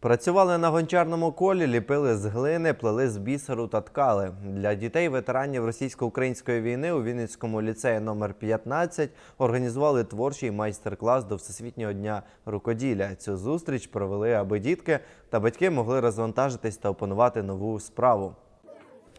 Працювали на гончарному колі, ліпили з глини, плели з бісеру та ткали. Для дітей ветеранів російсько-української війни у Вінницькому ліцеї номер 15 організували творчий майстер-клас до Всесвітнього дня рукоділля. Цю зустріч провели, аби дітки та батьки могли розвантажитись та опанувати нову справу.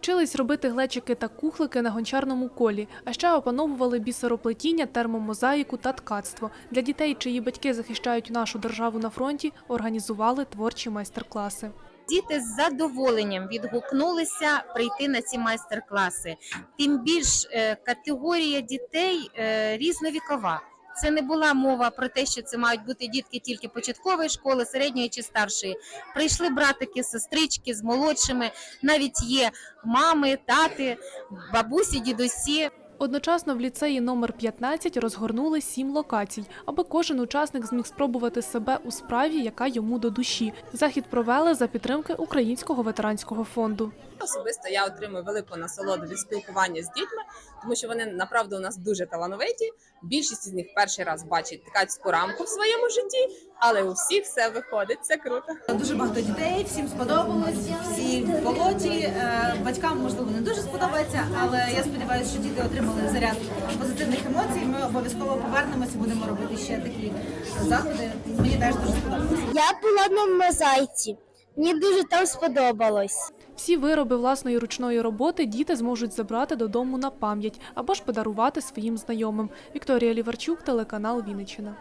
Вчились робити глечики та кухлики на гончарному колі, а ще опановували бісероплетіння, термомозаїку та ткацтво. Для дітей, чиї батьки захищають нашу державу на фронті, організували творчі майстер-класи. Діти з задоволенням відгукнулися прийти на ці майстер-класи. Тим більш е, категорія дітей е, різновікова. Це не була мова про те, що це мають бути дітки тільки початкової школи, середньої чи старшої. Прийшли братики, сестрички з молодшими. Навіть є мами, тати, бабусі, дідусі. Одночасно в ліцеї номер 15 розгорнули сім локацій, аби кожен учасник зміг спробувати себе у справі, яка йому до душі. Захід провели за підтримки Українського ветеранського фонду. Особисто я отримую велику насолоду від спілкування з дітьми, тому що вони направду у нас дуже талановиті. Більшість з них перший раз бачить ткацьку рамку в своєму житті, але у всіх все виходить. Це круто. Дуже багато дітей, всім сподобалось, всі в болоті. Е, Батькам можливо не дуже сподобається, але я сподіваюся, що діти отримали заряд позитивних емоцій. Ми обов'язково повернемося, будемо робити ще такі заходи. Мені теж дуже сподобалось. Я була на мозаїці. Мені дуже там сподобалось. Всі вироби власної ручної роботи діти зможуть забрати додому на пам'ять або ж подарувати своїм знайомим. Вікторія Ліварчук, телеканал Вінниччина.